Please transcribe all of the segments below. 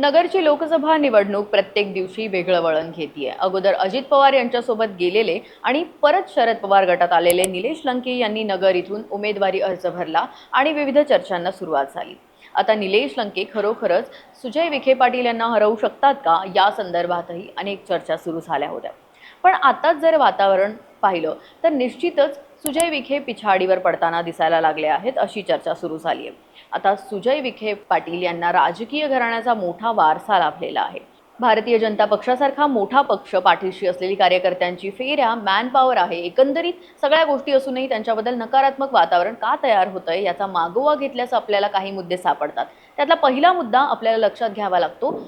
नगरची लोकसभा निवडणूक प्रत्येक दिवशी वेगळं वळण घेतीये. अगोदर अजित पवार यांच्यासोबत गेलेले आणि परत शरद पवार गटात आलेले निलेश लंके यांनी नगर इथून उमेदवारी अर्ज भरला आणि विविध चर्चांना सुरुवात झाली. आता निलेश लंके खरोखरच सुजय विखे पाटील यांना हरवू शकतात का? या संदर्भातही अनेक चर्चा सुरू झाल्या होत्या. पण आताच जर वातावरण पाहिलं तर निश्चितच सुजय विखे पिछाडीवर पडताना दिसायला लागले आहेत अशी चर्चा सुरू झाली आहे. आता सुजय विखे पाटील यांना राजकीय घराण्याचा मोठा वारसा लाभलेला आहे. भारतीय जनता पक्षासारखा मोठा पक्ष पाठीशी असलेली कार्यकर्त्यांची फेऱ्या मॅन पॉवर आहे. एकंदरीत सगळ्या गोष्टी असूनही त्यांच्याबद्दल नकारात्मक वातावरण का तयार होतंय याचा मागोवा घेतल्यास आपल्याला काही मुद्दे सापडतात. त्यातला पहिला मुद्दा आपल्याला लक्षात घ्यावा लागतो.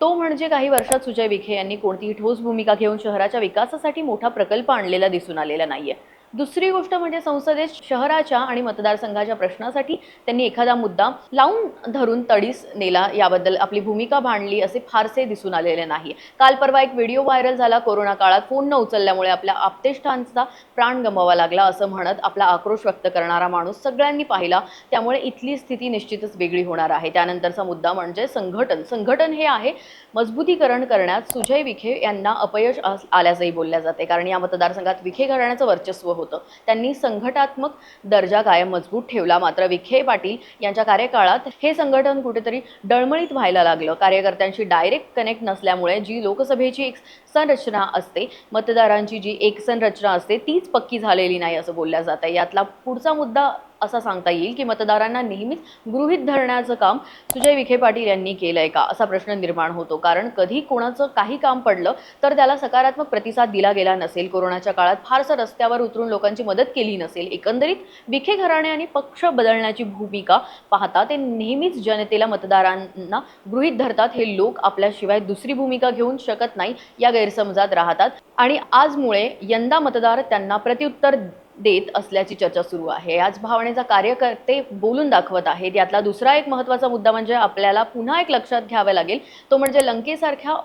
तो म्हणजे काही वर्षात सुजय विखे यांनी कोणतीही ठोस भूमिका घेऊन शहराच्या विकासासाठी मोठा प्रकल्प आणलेला दिसून आलेला नाहीये. दुसरी गोष्ट म्हणजे संसदेत शहराच्या आणि मतदारसंघाच्या प्रश्नासाठी त्यांनी एखादा मुद्दा लावून धरून तडीस नेला. याबद्दल आपली भूमिका मांडली असे फारसे दिसून आलेले नाही. काल परवा एक व्हिडिओ व्हायरल झाला. कोरोना काळात फोन न उचलल्यामुळे आपल्या आपतेष्टांचा प्राण गमवावा लागला असं म्हणत आपला आक्रोश व्यक्त करणारा माणूस सगळ्यांनी पाहिला. त्यामुळे इथली स्थिती निश्चितच वेगळी होणार आहे. त्यानंतरचा मुद्दा म्हणजे संघटन. संघटन हे आहे मजबूतीकरण करण्यात सुजय विखे यांना अपयश आल्याचंही बोलल्या जाते. कारण या मतदारसंघात विखे घराण्याचं वर्चस्व होतं. त्यांनी संघटात्मक दर्जा कायम मजबूत ठेवला. मात्र विखे पाटील यांच्या कार्यकाळात हे संघटन कुठेतरी डळमळीत व्हायला लागलं. कार्यकर्त्यांशी डायरेक्ट कनेक्ट नसल्यामुळे जी लोकसभेची एक संरचना असते मतदारांची जी एक संरचना असते तीच पक्की झालेली नाही असं बोलल्या जात आहे. यातला पुढचा मुद्दा असा सांगता येईल की मतदारांना नेहमीच गृहित धरण्याचं काम सुजय विखे पाटील यांनी केलंय का असा प्रश्न निर्माण होतो. कारण कधी कोणाचं काही काम पडलं तर त्याला सकारात्मक प्रतिसाद दिला गेला नसेल. कोरोनाच्या काळात फारसं रस्त्यावर उतरून लोकांची मदत केली नसेल. एकंदरीत विखे घराणे आणि पक्ष बदलण्याची भूमिका पाहता ते नेहमीच जनतेला मतदारांना गृहित धरतात. हे लोक आपल्याशिवाय दुसरी भूमिका घेऊन शकत नाही या गैरसमजात राहतात. आणि आजमुळे यंदा मतदार त्यांना प्रत्युत्तर देत असल्याची चर्चा सुरू आहे. आज भावनेचा कार्यकर्ते बोलून दाखवत आहेत. यातला दुसरा एक महत्त्वाचा मुद्दा म्हणजे आपल्याला पुन्हा एक लक्षात घ्यावा लागेल. तो म्हणजे लंकेसारख्या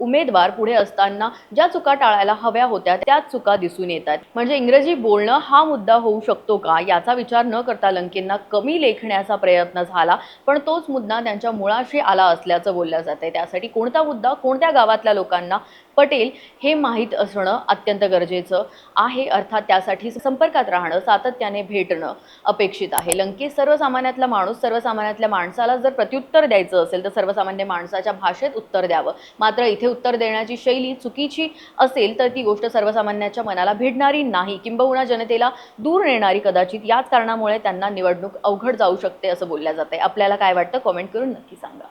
उमेदवार पुढे असताना ज्या चुका टाळायला हव्या होत्या त्याच चुका दिसून येतात. म्हणजे इंग्रजी बोलणं हा मुद्दा होऊ शकतो का? याचा विचार न करता लंकेंना कमी लेखण्याचा प्रयत्न झाला पण तोच मुद्दा त्यांच्या मुळाशी आला असल्याचं बोललं जाते त्यासाठी कोणता मुद्दा कोणत्या गावातल्या लोकांना पटेल हे माहीत असणं अत्यंत गरजेचं आहे. अर्थात त्यासाठी संपर्कात राहणं सातत्याने भेटणं अपेक्षित आहे. लंकेश सर्वसामान्यातला माणूस सर्वसामान्यातल्या माणसाला जर प्रत्युत्तर द्यायचं असेल तर सर्वसामान्य माणसाच्या भाषेत उत्तर द्यावं. मात्र इथे उत्तर देण्याची शैली चुकीची असेल तर ती गोष्ट सर्वसामान्याच्या मनाला भिडणारी नाही. किंबहुना जनतेला दूर नेणारी कदाचित याच कारणामुळे त्यांना निवडणूक अवघड जाऊ शकते असं बोलल्या जाते आपल्याला काय वाटतं? कॉमेंट करून नक्की सांगा.